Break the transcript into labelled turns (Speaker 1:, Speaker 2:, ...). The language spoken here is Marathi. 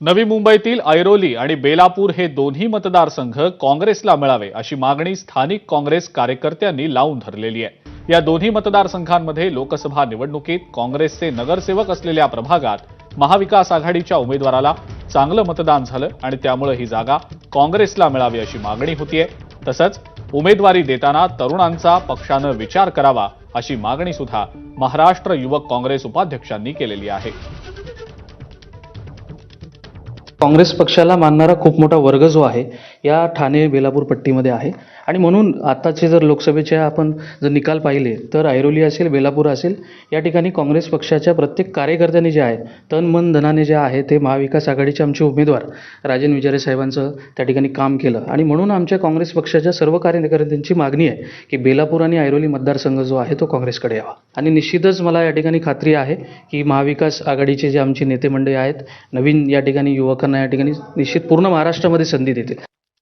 Speaker 1: नवी मुंबईतील ऐरोली आणि बेलापूर हे दोन्ही मतदारसंघ काँग्रेसला मिळावे अशी मागणी स्थानिक काँग्रेस कार्यकर्त्यांनी लावून धरलेली आहे. या दोन्ही मतदारसंघांमध्ये लोकसभा निवडणुकीत काँग्रेसचे नगरसेवक असलेल्या प्रभागात महाविकास आघाडीच्या उमेदवाराला चांगलं मतदान झालं आणि त्यामुळे ही जागा काँग्रेसला मिळावी अशी मागणी होतीये. तसंच उमेदवारी देताना तरुणांचा पक्षानं विचार करावा अशी मागणी सुद्धा महाराष्ट्र युवक काँग्रेस उपाध्यक्षांनी केलेली आहे.
Speaker 2: काँग्रेस पक्षाला मानणारा खूप मोठा वर्ग जो आहे या ठाणे बेलापूर पट्टीमध्ये आहे. आणि म्हणून आत्ताचे जर लोकसभेचे आपण जर निकाल पाहिले तर ऐरोली असेल बेलापूर असेल या ठिकाणी काँग्रेस पक्षाच्या प्रत्येक कार्यकर्त्यांनी जे आहे तन मन धनाने जे आहे ते महाविकास आघाडीचे आमचे उमेदवार राजन विचारे साहेबांचं त्या ठिकाणी काम केलं. आणि म्हणून आमच्या काँग्रेस पक्षाच्या सर्व कार्यकर्त्यांची मागणी आहे की बेलापूर आणि ऐरोली मतदारसंघ जो आहे तो काँग्रेसकडे यावा. आणि निश्चितच मला या ठिकाणी खात्री आहे की महाविकास आघाडीचे जे आमचे नेते मंडळी आहेत नवीन या ठिकाणी युवकांना या ठिकाणी निश्चित पूर्ण महाराष्ट्रामध्ये संधी देतील.